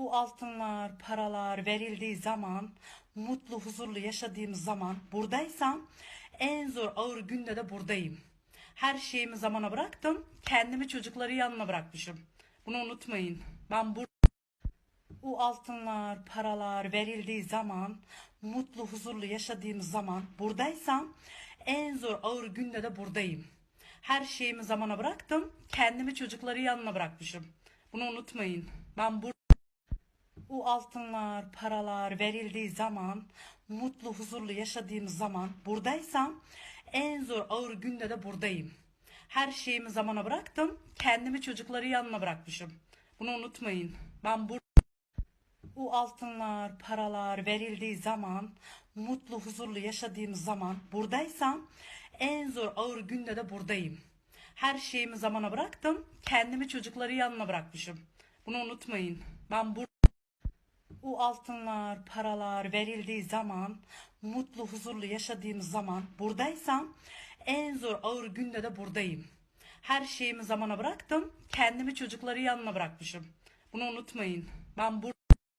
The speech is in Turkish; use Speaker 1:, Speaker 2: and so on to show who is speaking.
Speaker 1: Bu altınlar, paralar verildiği zaman, mutlu, huzurlu yaşadığım zaman buradaysam en zor ağır günde de buradayım. Her şeyimi zamana bıraktım, kendimi çocukları yanına bırakmışım. Bunu unutmayın. Ben bu bu altınlar, paralar verildiği zaman, mutlu, huzurlu yaşadığım zaman buradaysam en zor ağır günde de buradayım. Her şeyimi zamana bıraktım, kendimi çocukları yanına bırakmışım. Bunu unutmayın. Ben bu bu altınlar, paralar verildiği zaman, mutlu, huzurlu yaşadığım zaman buradaysam en zor ağır günde de buradayım. Her şeyimi zamana bıraktım, kendimi çocukları yanına bırakmışım. Bunu unutmayın. Ben bu bu altınlar, paralar verildiği zaman, mutlu, huzurlu yaşadığım zaman buradaysam en zor ağır günde de buradayım. Her şeyimi zamana bıraktım, kendimi çocukları yanına bırakmışım. Bunu unutmayın. Ben bu bu altınlar, paralar verildiği zaman, mutlu, huzurlu yaşadığım zaman buradaysam en zor ağır günde de buradayım. Her şeyimi zamana bıraktım, kendimi çocukları yanına bırakmışım. Bunu unutmayın. Ben bu